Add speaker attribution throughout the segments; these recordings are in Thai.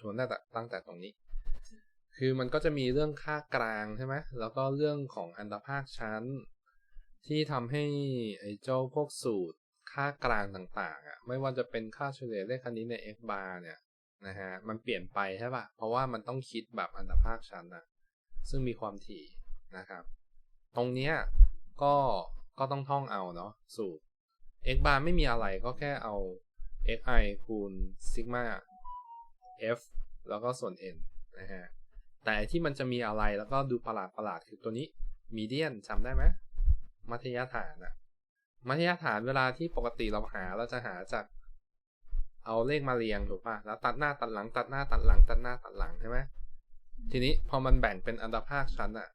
Speaker 1: ทวนตั้งแต่ตั้งแต่ตรงนี้ คือมันก็จะมีเรื่องค่ากลางใช่ไหมแล้วก็เรื่องของอันตรภาคชั้น ที่ทำให้ไอ้เจ้าพวกสูตรค่ากลางต่างๆอะไม่ว่าจะเป็นค่าเฉลี่ยเลขคณิตใน x bar เนี่ยนะฮะมันเปลี่ยนไปใช่ปะเพราะว่ามันต้องคิดแบบอันตรภาคชั้นอะซึ่งมีความถี่นะครับ ตรงเนี้ยก็ก็ต้องท่องเอาเนาะสูตร x bar ไม่มีอะไรก็แค่เอา xi คูณซิกมา f แล้วก็ส่วน n นะฮะ แต่ที่มันจะมีอะไรแล้วก็ดูประหลาดประหลาดคือตัวนี้ median จำได้ไหมมัธยฐานอะมัธยฐานเวลาที่ปกติเราหาเราจะหาจาก เอาเลขมาเรียงถูกป่ะแล้วตัดหน้าตัดหลัง ตัดหน้าตัดหลัง ตัดหน้าตัดหลังใช่ไหมทีนี้พอมันแบ่งเป็นอันดับภาคชั้นอะ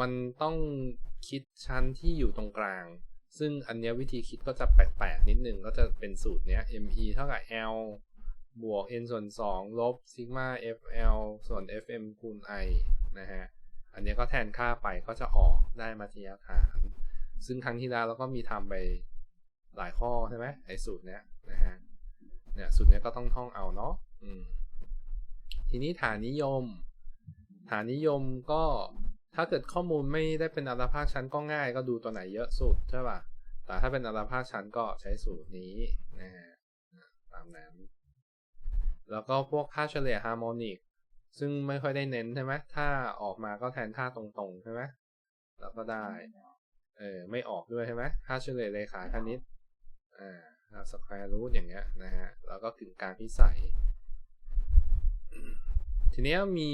Speaker 1: มันต้องคิดชั้นที่อยู่ตรงกลาง ซึ่งอันเนี้ยวิธีคิดก็จะแปลกๆนิดนึงก็จะเป็นสูตรเนี้ย me เท่ากับ l บวก n ส่วน 2 ลบซิกมา fl ส่วน fm คูณ i นะฮะ อันนี้ก็แทนค่าไปก็จะออกได้มัธยฐาน ซึ่งครั้งที่แล้วเราก็มีทำไปหลายข้อใช่ไหมไอ้สูตรเนี้ยนะฮะ เนี่ยสูตรเนี้ยก็ต้องท่องเอาเนาะอืมทีนี้ฐานนิยม ฐานนิยมก็ถ้าเกิดข้อมูลไม่ได้เป็นอัตภาคชั้นก็ง่าย ก็ดูตัวไหนเยอะสุดใช่ป่ะ แต่ถ้าเป็นอัตภาคชั้นก็ใช้สูตรนี้นะฮะตามนั้น แล้วก็พวกค่าเฉลี่ยฮาร์โมนิกซึ่งไม่ค่อยได้เน้นใช่ไหมถ้าออกมาก็แทนค่าตรงๆใช่ไหมแล้วก็ได้ เออไม่ออกด้วยใช่ไหมค่าเฉลี่ยเลขาคณิตอ่าสแควร์รูทอย่างเงี้ยนะฮะ แล้วก็ถึงการพิสัย ทีนี้มี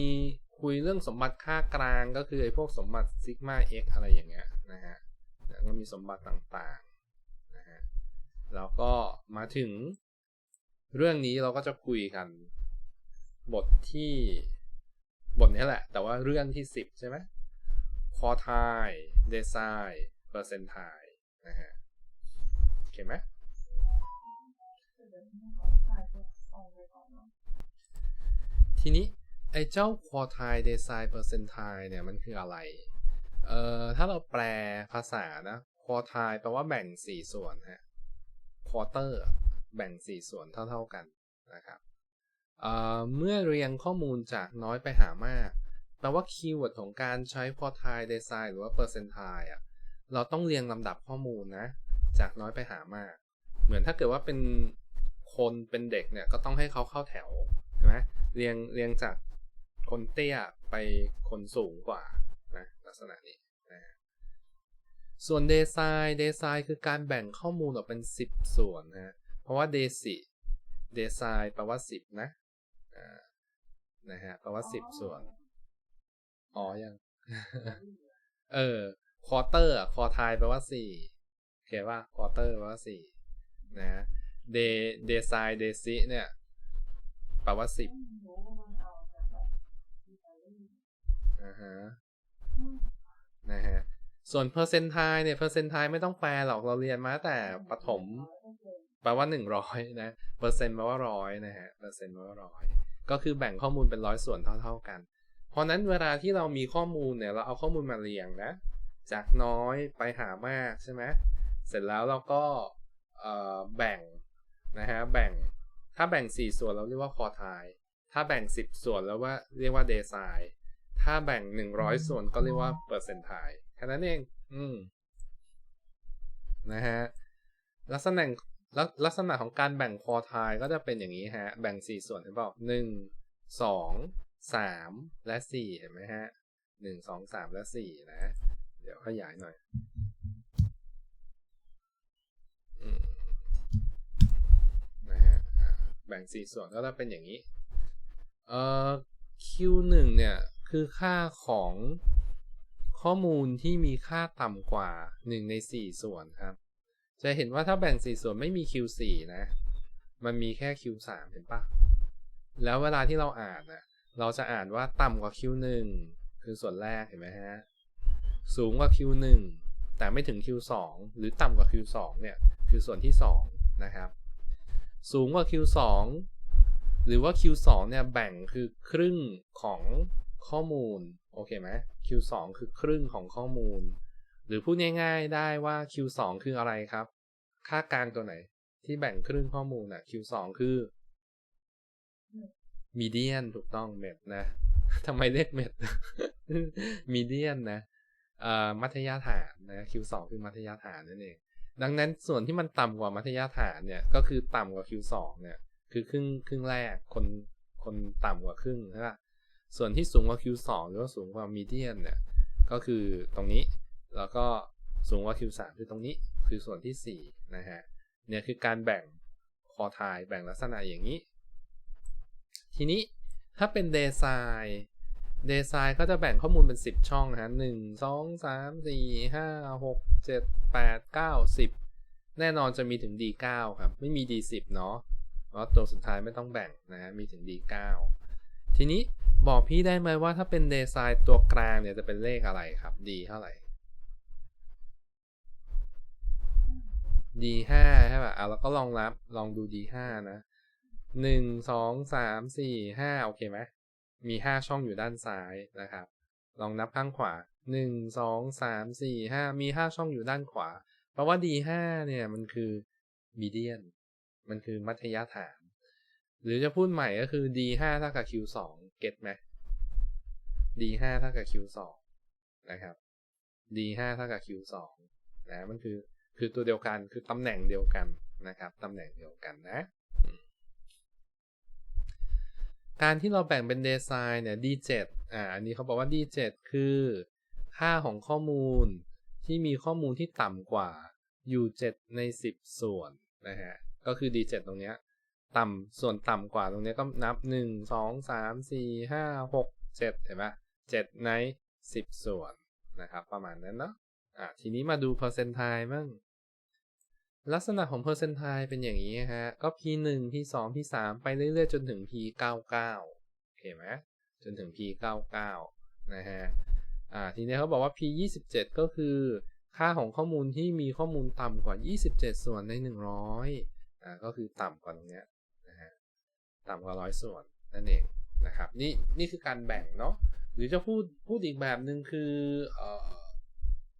Speaker 1: คุยเรื่องสมบัติค่ากลางก็คือไอ้พวกสมบัติซิกมา x อะไรอย่างเงี้ยนะฮะแล้วก็มีสมบัติต่างๆนะฮะ แล้วก็มาถึง เรื่องนี้เราก็จะคุยกัน บทที่บทนี้แหละ แต่ว่าเรื่องที่ 10 ใช่ไหมคอทายเดซายเปอร์เซนทายนะฮะโอเคไหมทีนี้ ไอ้เจ้า quartile decile percentile เนี่ยมันคืออะไร เอ่อ ถ้าเราแปลภาษานะ quartile แปลว่าแบ่ง 4 ส่วนฮะ quarter แบ่ง 4 ส่วนเท่า ๆกันนะครับเเมื่อเรียงข้อมูลจากน้อยไปหามากแปลว่าคีย์เวิร์ดของการใช้ quartile decile หรือว่า percentile อะเราต้องเรียงลำดับข้อมูลนะ จากน้อยไปหามาก เหมือนถ้าเกิดว่าเป็นคนเป็นเด็กเนี่ยก็ต้องให้เขาเข้าแถวใช่ไหมเรียงเรียงจากคนเตี้ยไปคนสูงกว่านะลักษณะนี้นะส่วนเดซายเดซายคือการแบ่งข้อมูลออกเป็น 10 ส่วนนะ ราะว่าเดซิเดซายแปลว่า10นะอ่านะฮะแปลว่า10ส่วน อ๋อยัง เออควอเตอร์ควอทายแปลว่า4โอเคว่าควอเตอร์แปลว่า4นะเดเดซายเดซิเนี่ยแปลว่า10อ่าฮะนะฮะส่วน percentile เนี่ย percentile ไม่ต้องแปลหรอกเราเรียนมาแต่ประถม แปลว่า100นะเปอร์เซ็นต์แปลว่าร้อยนะฮะเปอร์เซ็นต์แปลว่าร้อยก็คือแบ่งข้อมูลเป็นร้อยส่วนเท่า ๆกัน เพราะนั้นเวลาที่เรามีข้อมูลเนี่ยเราเอาข้อมูลมาเรียงนะ จากน้อยไปหามากใช่ไหมเสร็จแล้วเราก็แบ่งนะฮะแบ่งถ้าแบ่ง 4 ส่วนเราเรียกว่า quartile ถ้าแบ่ง 10 ส่วนแล้วว่าเรียกว่า decile ถ้าแบ่ง 100 ส่วนก็เรียกว่า percentile แค่นั้นเอง อืมนะฮะลักษณะ ลักษณะของการแบ่ง quartile ก็จะเป็นอย่างนี้ฮะ แบ่ง 4 ส่วนเห็นเปล่าหนึ่งสองสามและสี่เห็นไหมฮะหนึ่งสองสามและสี่นะ เดี๋ยวขยายหน่อยนะฮะแบ่งสี่ส่วนก็จะเป็นอย่างนี้เอ่อ Q1 เนี่ย คือค่าของข้อมูลที่มีค่าต่ำกว่า 1 ใน 4 ส่วนครับ จะเห็นว่าถ้าแบ่ง4ส่วนไม่มี Q4 นะ มันมีแค่ Q3 เห็นปะแล้วเวลาที่เราอ่านนะเราจะอ่านว่าต่ำกว่า Q1 คือส่วนแรกเห็นไหมฮะ สูงกว่า Q1 แต่ไม่ถึง Q2 หรือต่ำกว่า Q2 เนี่ยคือส่วนที่ 2 นะครับ สูงกว่า Q2 หรือว่า Q2 เนี่ยแบ่งคือครึ่งของข้อมูล โอเคไหม Q2 คือครึ่งของข้อมูล หรือพูดง่ายๆได้ว่า Q2 คืออะไรครับ ค่ากลางตัวไหน ที่แบ่งครึ่งข้อมูลอะ Q2 คือมีเดียนถูกต้องเม็ดนะทำไมเรียกเม็ดมีเดียนนะเอ่อมัธยฐานนะ Q2 คือมัธยฐานนั่นเอง ดังนั้นส่วนที่มันต่ำกว่ามัธยฐานเนี่ย ก็คือต่ำกว่า Q2 เนี่ย คือครึ่งครึ่งแรก คนคนต่ำกว่าครึ่งใช่ปะส่วนที่สูงกว่า Q2 หรือว่าสูงกว่ามีเดียนเนี่ย ก็คือตรงนี้ แล้วก็สูงกว่า Q3 คือตรงนี้คือส่วนที่ 4 นะฮะ เนี่ยคือการแบ่งคอทายแบ่งลักษณะอย่างนี้ ทีนี้ถ้าเป็นเดซายเดซายก็จะแบ่งข้อมูลเป็น 10 ช่องนะฮะหนึ่งสองสามสี่ห้าหกเจ็ดแปดเก้าสิบแน่นอนจะมีถึง D9 ครับ ไม่มี D10 เนาะเพราะตัวสุดท้ายไม่ต้องแบ่งนะฮะมีถึง D9 ทีนี้บอกพี่ได้ไหมว่าถ้าเป็นเดซายตัวกลางเนี่ยจะเป็นเลขอะไรครับ D เท่าไหร่ D5 ใช่ป่ะอะเราก็ลองรับลองดู D5 นะหนึ่งสองสามสี่ห้าโอเคไหมมีห้าช่องอยู่ด้านซ้ายนะครับ ลองนับข้างขวาหนึ่งสองสามสี่ห้ามีห้าช่องอยู่ด้านขวา เพราะว่า D5 เนี่ยมันคือมีเดียนมันคือมัธยฐาน หรือจะพูดใหม่ก็คือ D5 เท่ากับ Q2 เก็ตไหม D5 เท่ากับ Q2 นะครับ D5 เท่ากับ Q2 นะมันคือ คือตัวเดียวกันคือตำแหน่งเดียวกันนะครับตำแหน่งเดียวกันนะ การที่เราแบ่งเป็นเดซายเนี่ย D7 อ่าอันนี้เขาบอกว่า D7 คือค่าของข้อมูลที่มีข้อมูลที่ต่ำกว่าอยู่ 7 ใน 10 ส่วนนะฮะก็คือ D7 ตรงเนี้ยต่ำส่วนต่ำกว่าตรงเนี้ยก็นับ 1 2 3 4 5 6 7 เห็นไหม7ใน 10 ส่วนนะครับ ประมาณนั้นเนาะอะทีนี้มาดู percentile มั่ง ลักษณะของ percentile เป็นอย่างนี้ฮะ ก็ p1 p2 p3 ไปเรื่อยๆ จนถึง p99 โอเคไหมจนถึง p99 นะฮะ อ่า ทีนี้เขาบอกว่า p27 ก็คือ ค่าของข้อมูลที่มีข้อมูลต่ำกว่า 27 ส่วนใน 100อ่า ก็คือต่ำกว่าตรงเนี้ยนะฮะ ต่ำกว่า 100 ส่วนนั่นเองนะครับ นี่ นี่คือการแบ่งเนาะ หรือจะพูด พูดอีกแบบหนึ่งคือ เอ่อ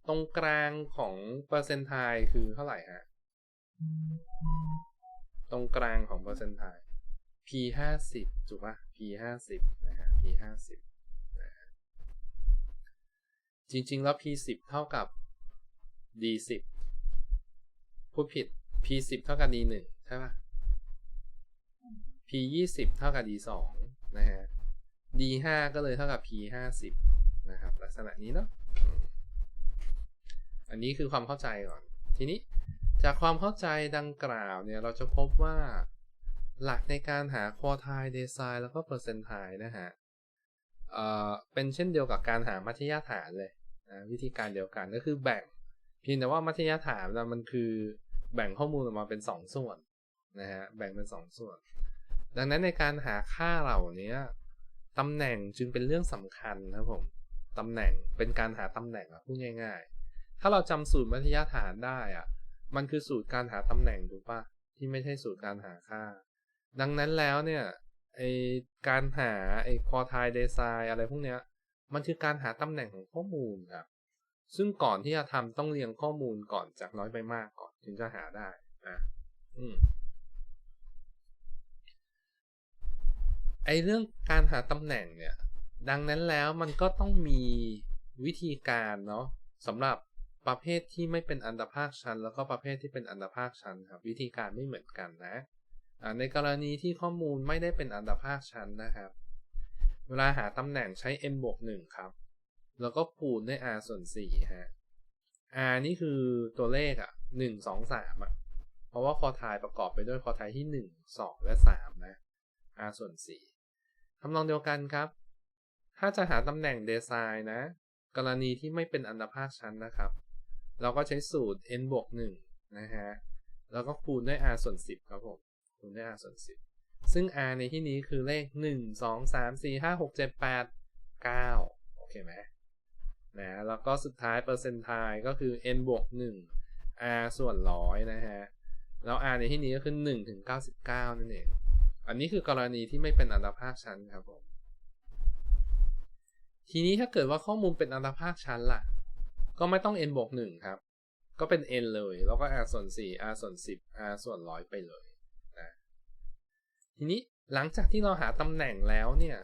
Speaker 1: ตรงกลางของเปอร์เซนต์ไทคือเท่าไหร่ฮะ ตรงกลางของเปอร์เซนต์ไท p ห้าสิบถูกปะ p ห้าสิบนะฮะ p ห้าสิบจริง ๆ แล้ว p สิบเท่ากับ d สิบพูดผิด p สิบเท่ากับ d หนึ่งใช่ปะ p ยี่สิบเท่ากับ d สองนะฮะ d ห้าก็เลยเท่ากับ p ห้าสิบนะครับ ลักษณะนี้เนาะอันนี้คือความเข้าใจก่อน ทีนี้ จากความเข้าใจดังกล่าวเนี่ย เราจะพบว่าหลักในการหาควอไทเดซายแล้วก็เปอร์เซนต์ไทนะฮะเอ่อเป็นเช่นเดียวกับการหามัธยฐานเลยนะวิธีการเดียวกันก็คือแบ่งเพียงแต่ว่ามัธยฐานมันคือแบ่งข้อมูลออกมาเป็น 2 ส่วนนะฮะแบ่งเป็น 2 ส่วน ดังนั้นในการหาค่าเหล่านี้ตำแหน่งจึงเป็นเรื่องสำคัญครับผมตำแหน่งเป็นการหาตำแหน่งอะพูดง่าย ๆ ถ้าเราจำสูตรมัธยฐานได้อะ มันคือสูตรการหาตำแหน่งถูกปะที่ไม่ใช่สูตรการหาค่า ดังนั้นแล้วเนี่ยไอการหาไอคอทายเดซายอะไรพวกเนี้ย มันคือการหาตำแหน่งของข้อมูลครับ ซึ่งก่อนที่จะทำต้องเรียงข้อมูลก่อนจากน้อยไปมากก่อนถึงจะหาได้นะอืมไอเรื่องการหาตำแหน่งเนี่ย ดังนั้นแล้วมันก็ต้องมีวิธีการเนาะสำหรับ ประเภทที่ไม่เป็นอันดภาคชั้น แล้วก็ประเภทที่เป็นอันดภาคชั้นครับวิธีการไม่เหมือนกันนะในกรณีที่ข้อมูลไม่ได้เป็นอันดภาคชั้นนะครับ เวลาหาตำแหน่งใช้ n บวก1ครับ แล้วก็คูณด้วย r ส่วน4ฮะ r นี่คือตัวเลขอะ่ะ1 2 3อะเพราะว่าคอทายประกอบไปด้วยคอทายที่ 1 2 และ 3 นะ r ส่วน4ทำนองเดียวกันครับ ถ้าจะหาตำแหน่งเดซายนะ กรณีที่ไม่เป็นอันดภาคชั้นนะครับ เราก็ใช้สูตร n บวก1นะฮะ แล้วก็คูณด้วย r ส่วน 10 ครับผม คูณด้วย r ส่วน 10 ซึ่ง r ในที่นี้คือเลข 1 2 3 4 5 6 7 8 9 โอเคไหมนะ แล้วก็สุดท้ายเปอร์เซนต์ไทก็คือ n บวก1 r ส่วนร้อยนะฮะ แล้ว r ในที่นี้ก็คือ1ถึง99 นั่นเอง อันนี้คือกรณีที่ไม่เป็นอันดภาคชั้นครับผม ทีนี้ถ้าเกิดว่าข้อมูลเป็นอันดภาคชั้นล่ะ ก็ไม่ต้อง n บวก1ครับ ก็เป็น n เลย แล้วก็ r ส่วน4 r ส่วน10 r ส่วนร้อยไปเลยนะทีนี้หลังจากที่เราหาตำแหน่งแล้วเนี่ย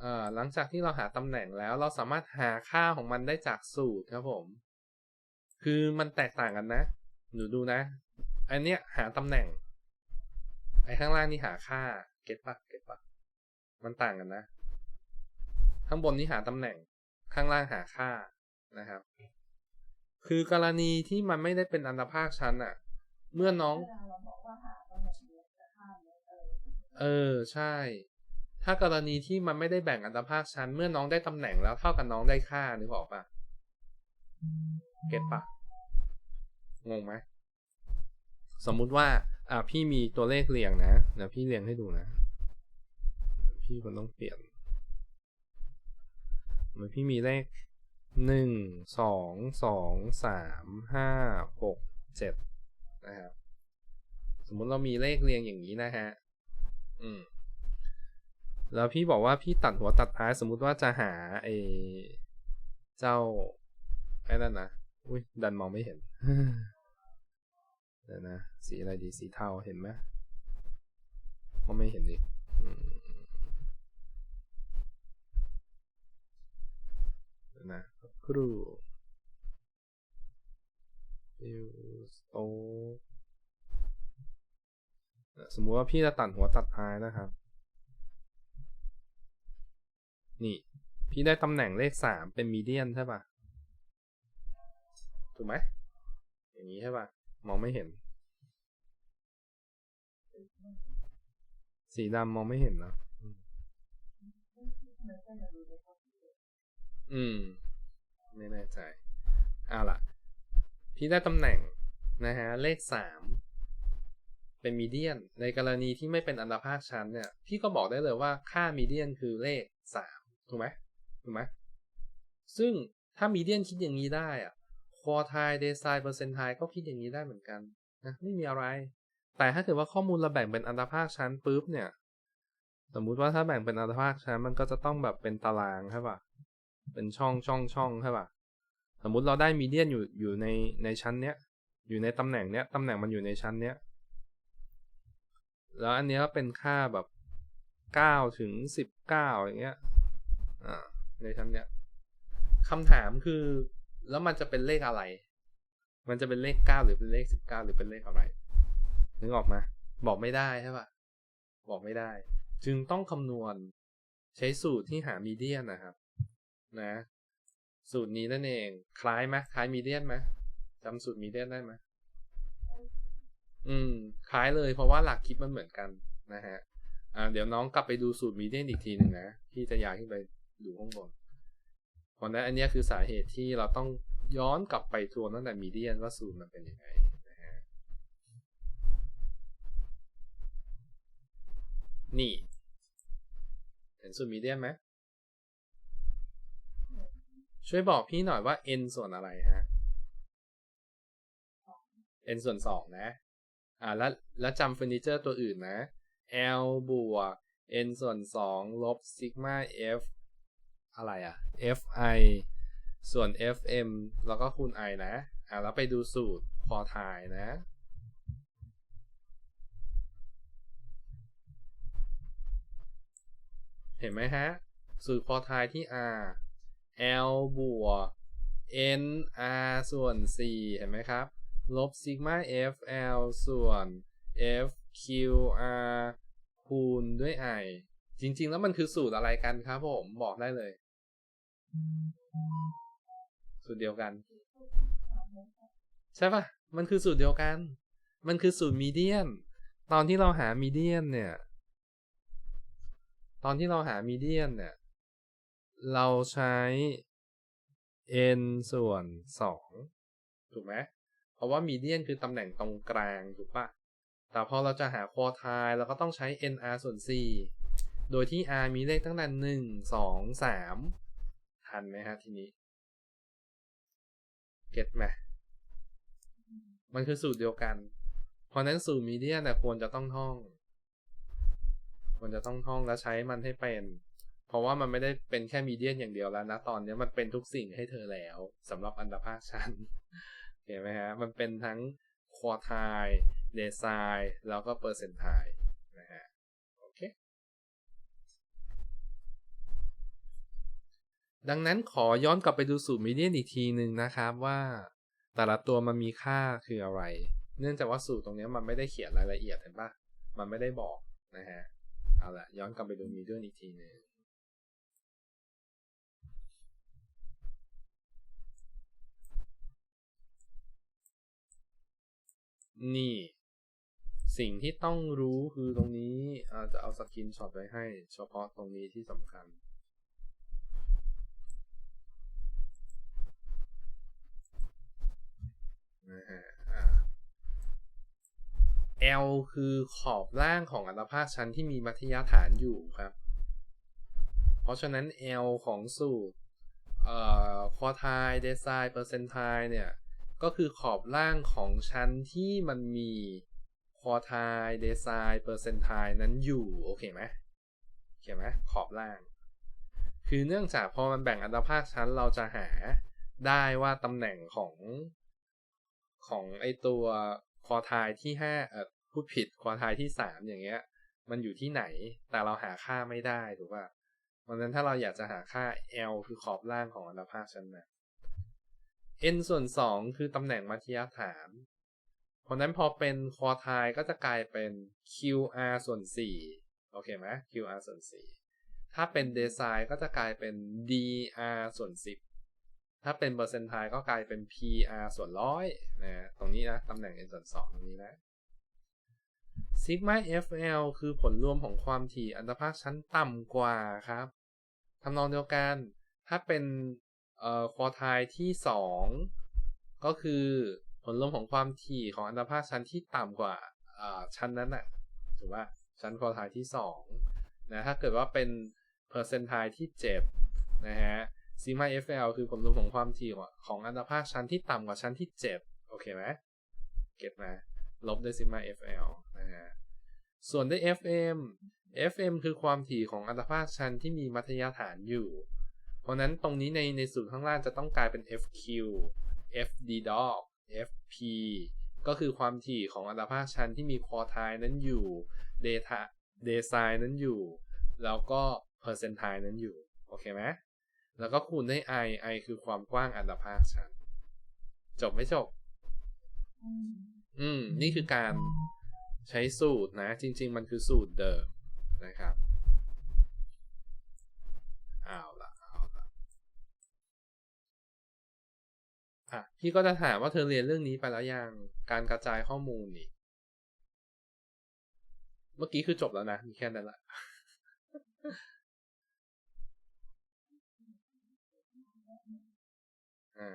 Speaker 1: เอ่อหลังจากที่เราหาตำแหน่งแล้วเราสามารถหาค่าของมันได้จากสูตรครับผม คือมันแตกต่างกันนะ หนูดูนะ อันเนี้ยหาตำแหน่ง ไอ้ข้างล่างนี่หาค่า เก็ตปะเก็ตปะมันต่างกันนะ ข้างบนนี่หาตำแหน่ง ข้างล่างหาค่า นะครับ คือกรณีที่มันไม่ได้เป็นอันตภาคชั้นอะเมื่อน้อง
Speaker 2: เวลาเราบอกว่าหาตำแหน่งเนี้ยจะข้ามเนี่ยเออ
Speaker 1: เออใช่ ถ้ากรณีที่มันไม่ได้แบ่งอัตภาคชั้น เมื่อน้องได้ตำแหน่งแล้วเท่ากับน้องได้ค่านึกออกปะเก็ตปะงงไหมสมมุติว่า อะพี่มีตัวเลขเรียงนะเดี๋ยวพี่เรียงให้ดูนะ พี่มันต้องเปลี่ยนเหมือนพี่มีเลข หนึ่งสองสองสามห้าหกเจ็ดนะครับสมมุติเรามีเลขเรียงอย่างนี้นะฮะอืมแล้วพี่บอกว่าพี่ตัดหัวตัดท้ายสมมุติว่าจะหาไอ้เจ้าไอ้นั่นนะอุ้ยดันมองไม่เห็นเดี๋ยวนะสีอะไรดีสีเทาเห็นไหมมองไม่เห็นอีกอืมเดี๋ยว นะครูฟิวสโตสมมุติว่าพี่จะตัดหัวตัดท้ายนะครับ นี่ พี่ได้ตำแหน่งเลขสามเป็นมีเดียนใช่ปะถูกไหม อย่างนี้ใช่ปะมองไม่เห็น สีดำมองไม่เห็นนะอืม ไม่แน่ใจเอาล่ะ พี่ได้ตำแหน่งนะฮะเลขสามเป็นมีเดียน ในกรณีที่ไม่เป็นอันดภาคชั้นเนี่ย พี่ก็บอกได้เลยว่าค่ามีเดียนคือเลขสามถูกไหมถูกไหมซึ่งถ้ามีเดียนคิดอย่างนี้ได้อะควอไทเดซายเปอร์เซนต์ไทก็คิดอย่างนี้ได้เหมือนกันนะไม่มีอะไร แต่ถ้าเกิดว่าข้อมูลเราแบ่งเป็นอันดภาคชั้นปุ๊บเนี่ย สมมุติว่าถ้าแบ่งเป็นอันดภาคชั้นมันก็จะต้องแบบเป็นตารางใช่ป่ะ เป็นช่องช่องช่องใช่ป่ะสมมุติเราได้มีเดียนอยู่อยู่ในในชั้นเนี้ย อยู่ในตำแหน่งเนี้ยตำแหน่งมันอยู่ในชั้นเนี้ย แล้วอันเนี้ยเป็นค่าแบบเก้าถึงสิบเก้าอย่างเงี้ย อ่า ในชั้นเนี้ยคำถามคือ แล้วมันจะเป็นเลขอะไร มันจะเป็นเลขเก้าหรือเป็นเลขสิบเก้าหรือเป็นเลขอะไร นึกออกมาบอกไม่ได้ใช่ป่ะบอกไม่ได้ จึงต้องคำนวณใช้สูตรที่หามีเดียนนะครับ นะ สูตรนี้นั่นเอง คล้ายไหมคล้ายมีเดียนไหมจำสูตรมีเดียนได้ไหมอืม คล้ายเลย เพราะว่าหลักคิดมันเหมือนกันนะฮะอ่าเดี๋ยวน้องกลับไปดูสูตรมีเดียนอีกทีหนึ่งนะพี่จะย้ายขึ้นไปดูข้างบนเพราะนั้นอันนี้คือสาเหตุที่เราต้องย้อนกลับไปทวนตั้งแต่มีเดียนว่าสูตรมันเป็นยังไงนะฮะนี่ เห็นสูตรมีเดียนไหม ช่วยบอกพี่หน่อยว่า n ส่วนอะไรฮะ n ส่วนสองนะ อ่าแล้วแล้วจำเฟอร์นิเจอร์ตัวอื่นนะ l บวก n ส่วนสองลบซิกมา f อะไรอะ fi ส่วน fm แล้วก็คูณ i นะ อ่าแล้วไปดูสูตรพอทายนะเห็นไหมฮะ สูตรพอทายที่ r l บวก n r ส่วน4เห็นไหมครับ ลบซิกมา f l ส่วน f q r คูณด้วย i จริง ๆ แล้วมันคือสูตรอะไรกันครับผมบอกได้เลย สูตรเดียวกัน ใช่ปะมันคือสูตรเดียวกัน มันคือสูตรมีเดียน ตอนที่เราหามีเดียนเนี่ย ตอนที่เราหามีเดียนเนี่ย เราใช้ n ส่วนสองถูกไหมเพราะว่ามีเดียนคือตำแหน่งตรงกลางถูกปะแต่พอเราจะหาควอไทเราก็ต้องใช้ nr ส่วน 4 โดยที่ r มีเลขตั้งแต่หนึ่งสองสามทันไหมฮะทีนี้ เก็ตไหมมันคือสูตรเดียวกัน เพราะนั้นสูตรมีเดียนนะควรจะต้องท่อง ควรจะต้องท่องและใช้มันให้เป็น เพราะว่ามันไม่ได้เป็นแค่มีเดียนอย่างเดียวแล้วนะตอนนี้มันเป็นทุกสิ่งให้เธอแล้วสำหรับอันดาภาคชั้นเห็นไหมฮะมันเป็นทั้งควอไทเดซายแล้วก็เปอร์เซนไทนะฮะโอเคดังนั้นขอย้อนกลับไปดูสูตรมีเดียนอีกทีหนึ่งนะครับว่าแต่ละตัวมันมีค่าคืออะไร เนื่องจากว่าสูตรตรงนี้มันไม่ได้เขียนรายละเอียดเห็นปะมันไม่ได้บอกนะฮะ เอาละย้อนกลับไปดูมีเดียนอีกทีหนึ่ง นี่ สิ่งที่ต้องรู้คือตรงนี้อาจะเอาสกินช็อตไว้ให้ เฉพาะตรงนี้ที่สำคัญ นะฮะอ่า L คือขอบล่างของอัตภาคชั้นที่มีมัธยฐานอยู่ครับ เพราะฉะนั้น L ของสูตร เอ่อคอไทเดซายเปอร์เซนไทเนี่ย ก็คือขอบล่างของชั้นที่มันมีคอไทเดซายเปอร์เซนไทนั้นอยู่ โอเคไหมโอเคไหมขอบล่าง คือเนื่องจากพอมันแบ่งอัตภาคชั้นเราจะหาได้ว่าตำแหน่งของของไอตัวคอไทายที่ห้าเออพูดผิดคอไทายที่สามอย่างเงี้ย มันอยู่ที่ไหนแต่เราหาค่าไม่ได้ถูกป่ะเพราะฉะนั้นถ้าเราอยากจะหาค่า L คือขอบล่างของอัตภาคชั้นนะ n ส่วนสองคือตำแหน่งมัธยฐานเพราะนั้นพอเป็นคอทายก็จะกลายเป็น qr ส่วนสี่โอเคไหม qr ส่วนสี่ถ้าเป็นเดซายก็จะกลายเป็น dr ส่วนสิบถ้าเป็นเปอร์เซนต์ไทยก็กลายเป็น PR ส่วนร้อยนะตรงนี้นะ ตำแหน่ง n ส่วน 2 ตรงนี้นะ sigma FL คือผลรวมของความถี่อันตภาคชั้นต่ำกว่าครับทำนองเดียวกัน ถ้าเป็น เอ่อควอไทายที่ 2 ก็คือผลรวมของความถี่ของอันตภาคชั้นที่ต่ำกว่าอ่าชั้นนั้นนะถูกป่ะชั้นควอไทายที่2นะถ้าเกิดว่าเป็นเปอร์เซนต์ไทยที่ 7 นะฮะซิมา FL คือผลรวมของความถี่ของอันตภาคชั้นที่ต่ำกว่าชั้นที่ 7 โอเคไหมเก็ตมาลบด้วยซิมา FL นะฮะส่วนด้วย FM FM คือความถี่ของอันตภาคชั้นที่มีมัธยฐานอยู่ เพราะนั้นตรงนี้ในในสูตรข้างล่างจะต้องกลายเป็น FQ FD dog FP ก็คือความถี่ของอันตภาคชั้นที่มีคอไทนั้นอยู่ data d e s i g นั้นอยู่ แล้วก็ percentile นั้นอยู่ โอเคไหมแล้วก็คูณด้วย i i คือความกว้างอันตภาคชั้น จบไม่จบ
Speaker 2: อืม
Speaker 1: นี่คือการใช้สูตรนะ จริง ๆ มันคือสูตรเดิมนะครับ เอาละเอาละ อะพี่ก็จะถามว่าเธอเรียนเรื่องนี้ไปแล้วยังการกระจายข้อมูลนี่เมื่อกี้คือจบแล้วนะ มีแค่นั้นละอ่า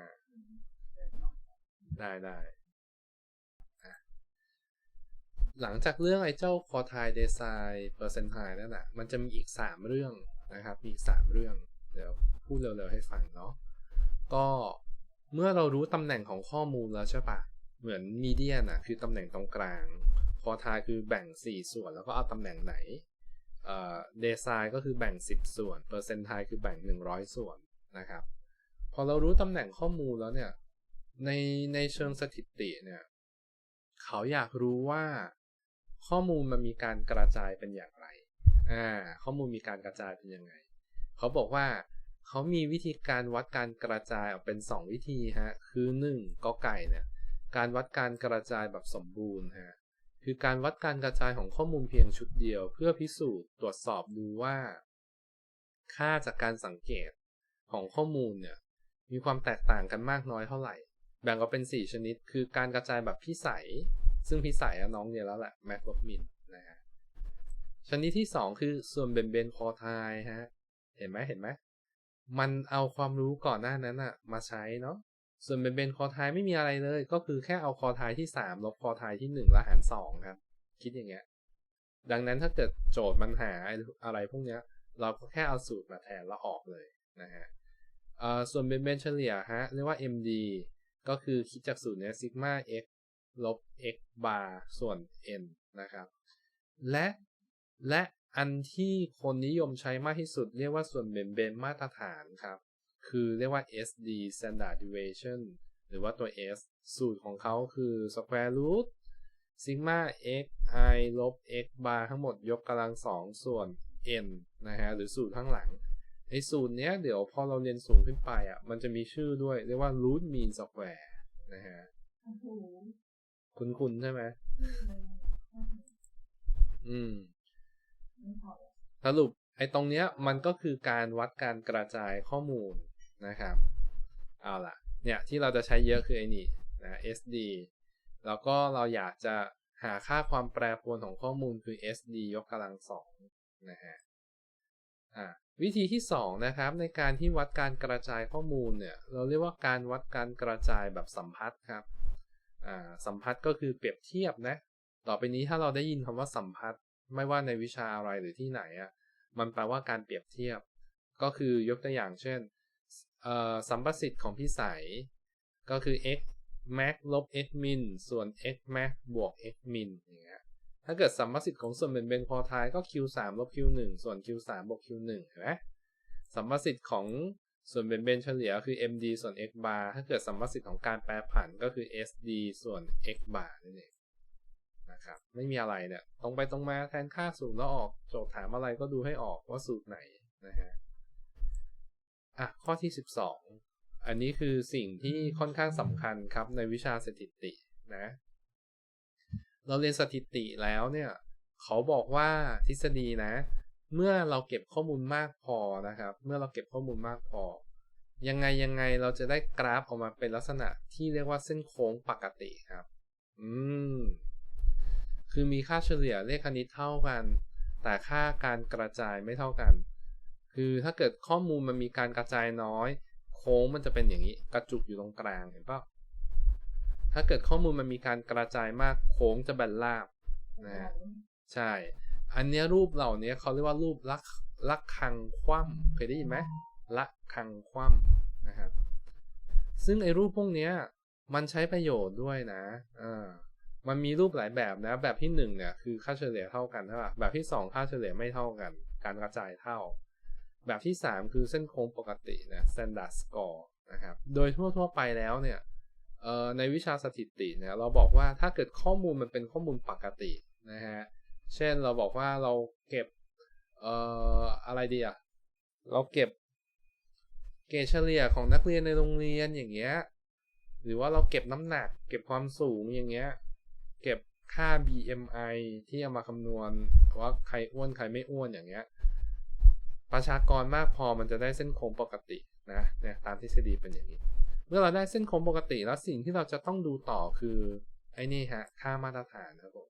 Speaker 1: ได้ได้ หลังจากเรื่องไอ้เจ้าคอไทเดซายเปอร์เซนไทนั่นแหะมันจะมีอีกสามเรื่องนะครับ มีอีกสามเรื่อง เดี๋ยวพูดเร็วๆให้ฟังเนาะ ก็ เมื่อเรารู้ตำแหน่งของข้อมูลแล้วใช่ปะเหมือนมีเดียนะคือตำแหน่งตรงกลางคอไทคือแบ่ง 4 ส่วนแล้วก็เอาตำแหน่งไหนเดซายก็คือแบ่ง 10 ส่วนเปอร์เซนไทคือแบ่ง 100 ส่วนนะครับ พอเรารู้ตำแหน่งข้อมูลแล้วเนี่ยในในเชิงสถิติเนี่ยเขาอยากรู้ว่าข้อมูลมันมีการกระจายเป็นอย่างไรอ่าข้อมูลมีการกระจายเป็นยังไง เขาบอกว่า เขามีวิธีการวัดการกระจายออกเป็น 2 วิธีฮะ คือ 1ก็ไก่เนี่ย การวัดการกระจายแบบสมบูรณ์ฮะ คือการวัดการกระจายของข้อมูลเพียงชุดเดียว เพื่อพิสูจน์ตรวจสอบดูว่า ค่าจากการสังเกตของข้อมูลเนี่ย มีความแตกต่างกันมากน้อยเท่าไหร่ แบ่งออกเป็น 4 ชนิด คือการกระจายแบบพิสัย ซึ่งพิสัยน้องเนี่ยแล้วแหละแมคลบมินนะฮะชนิดที่ 2 คือส่วนเบนเบนคอไทฮะ เห็นไหมเห็นไหม มันเอาความรู้ก่อนหน้านั้นอะมาใช้เนาะส่วนเบนเบนคอไทไม่มีอะไรเลย ก็คือแค่เอาคอไทที่ 3 ลบคอไทที่ 1 แล้วหาร2ครับ คิดอย่างเงี้ย ดังนั้นถ้าเกิดโจทย์มันหาอะไรพวกเนี้ย เราก็แค่เอาสูตรมาแทนแล้วออกเลยนะฮะส่วนเบนเบนเฉลี่ยฮะ เรียกว่า MD ก็คือคิดจากสูตรเนี้ยซิกมา x ลบ x bar ส่วน n นะครับ และและ อันที่คนนิยมใช้มากที่สุดเรียกว่าส่วนเบนเบนมาตรฐานครับ คือเรียกว่า SD standard deviation หรือว่าตัว S สูตรของเขาคือ square root sigma x i ลบ x bar ทั้งหมดยกกำลังสองส่วน n นะฮะ หรือสูตรข้างหลังไอ้สูตรเนี้ยเดี๋ยวพอเราเรียนสูงขึ้นไปอะ มันจะมีชื่อด้วย เรียกว่า root mean square นะฮะ
Speaker 2: โอ้โห
Speaker 1: คุ้นๆใช่ไหมอืม
Speaker 2: ไม่พอ
Speaker 1: สรุปไอ้ตรงเนี้ยมันก็คือการวัดการกระจายข้อมูลนะครับ เอาล่ะ เนี่ยที่เราจะใช้เยอะคือไอ้นี่นะ SD แล้วก็เราอยากจะหาค่าความแปรปรวนของข้อมูลคือ SD ยกกำลังสองนะฮะอ่าวิธีที่สองนะครับในการที่วัดการกระจายข้อมูลเนี่ยเราเรียกว่าการวัดการกระจายแบบสัมพัทธ์ครับอ่าสัมพัทธ์ก็คือเปรียบเทียบนะ ต่อไปนี้ถ้าเราได้ยินคำว่าสัมพัทธ์ ไม่ว่าในวิชาอะไรหรือที่ไหนอะมันแปลว่าการเปรียบเทียบ ก็คือยกตัวอย่างเช่นสัมประสิทธิ์ของพี่ใสยก็คือ x max ลบ x min ส่วน x max บวก x min อย่างเงี้ยถ้าเกิดสัมประสิทธิ์ของส่วนเป็นเบนพอทายก็ q 3ลบ q 1ส่วน q 3บวก q 1เห็นไหมสัมประสิทธิ์ของส่วนเป็นเบนเฉลี่ยคือ md ส่วน x bar ถ้าเกิดสัมประสิทธิ์ของการแปรผันก็คือ sd ส่วน x bar นั่นเอง นะครับ ไม่มีอะไรเนี่ย ตรงไปตรงมาแทนค่าสูตรแล้วออก โจทย์ถามอะไรก็ดูให้ออกว่าสูตรไหนนะฮะอะข้อที่ 12 อันนี้คือสิ่งที่ค่อนข้างสำคัญครับในวิชาสถิตินะ เราเรียนสถิติแล้วเนี่ย เขาบอกว่าทฤษฎีนะ เมื่อเราเก็บข้อมูลมากพอนะครับ เมื่อเราเก็บข้อมูลมากพอ ยังไงยังไงเราจะได้กราฟออกมาเป็นลักษณะที่เรียกว่าเส้นโค้งปกติครับ อืม คือมีค่าเฉลี่ยเลขคณิตเท่ากัน แต่ค่าการกระจายไม่เท่ากัน คือถ้าเกิดข้อมูลมันมีการกระจายน้อย โค้งมันจะเป็นอย่างนี้ กระจุกอยู่ตรงกลางเห็นปะถ้าเกิดข้อมูลมันมีการกระจายมากโค้งจะแบนราบนะฮะใช่ อันนี้รูปเหล่านี้เขาเรียกว่ารูปลักลักคังคว่ำเคยได้ยินไหมลักคังคว่ำนะครับซึ่งไอ้รูปพวกนี้มันใช้ประโยชน์ด้วยนะอ่า มันมีรูปหลายแบบนะ แบบที่หนึ่งเนี่ยคือค่าเฉลี่ยเท่ากันใช่ป่ะแบบที่สองค่าเฉลี่ยไม่เท่ากัน การกระจายเท่า แบบที่สามคือเส้นโค้งปกตินะ standard score นะครับ โดยทั่วๆไปแล้วเนี่ยในวิชาสถิติเนี่ยเราบอกว่าถ้าเกิดข้อมูลมันเป็นข้อมูลปกตินะฮะ เช่นเราบอกว่าเราเก็บเอ่ออะไรดีอะเราเก็บเกรดเฉลี่ยของนักเรียนในโรงเรียนอย่างเงี้ย หรือว่าเราเก็บน้ำหนัก เก็บความสูงอย่างเงี้ย เก็บค่า BMI ที่เอามาคำนวณว่าใครอ้วนใครไม่อ้วนอย่างเงี้ย ประชากรมากพอมันจะได้เส้นโค้งปกตินะเนี่ยตามทฤษฎีเป็นอย่างนี้ เมื่อเราได้เส้นโค้งปกติแล้วสิ่งที่เราจะต้องดูต่อคือไอ้นี่ฮะค่ามาตรฐานครับผม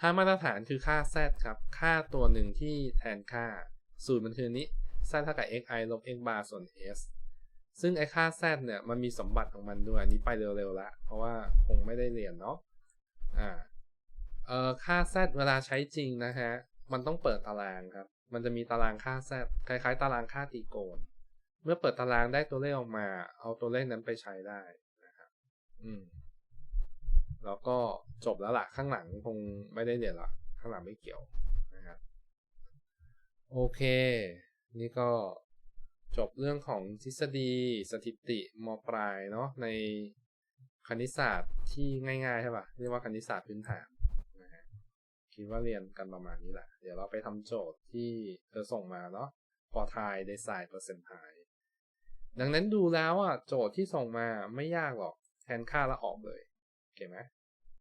Speaker 1: ค่ามาตรฐานคือค่า z ครับ ค่าตัวหนึ่งที่แทนค่า สูตรมันคือนี้ z เท่ากับ xi ลบ x bar ส่วน s ซึ่งไอ้ค่า z เนี่ยมันมีสมบัติของมันด้วย อันนี้ไปเร็วๆละเพราะว่าคงไม่ได้เรียนเนาะอ่าเอ่อค่า z เวลาใช้จริงนะฮะ มันต้องเปิดตารางครับ มันจะมีตารางค่า z คล้ายๆ ตารางค่าตีโกณเมื่อเปิดตารางได้ตัวเลขออกมา เอาตัวเลขนั้นไปใช้ได้นะครับอืมแล้วก็จบแล้วล่ะข้างหลังคงไม่ได้เรียนละข้างหลังไม่เกี่ยวนะครับโอเค นี่ก็ จบเรื่องของทฤษฎีสถิติมปลายเนาะในคณิตศาสตร์ที่ง่ายๆใช่ปะเรียกว่าคณิตศาสตร์พื้นฐานนะฮะคิดว่าเรียนกันประมาณนี้แหละ เดี๋ยวเราไปทำโจทย์ที่เธอส่งมาเนาะพอทายได้สายเปอร์เซ็นต์ทายดังนั้นดูแล้วอะโจทย์ที่ส่งมาไม่ยากหรอกแทนค่าแล้วออกเลยโอเคไหม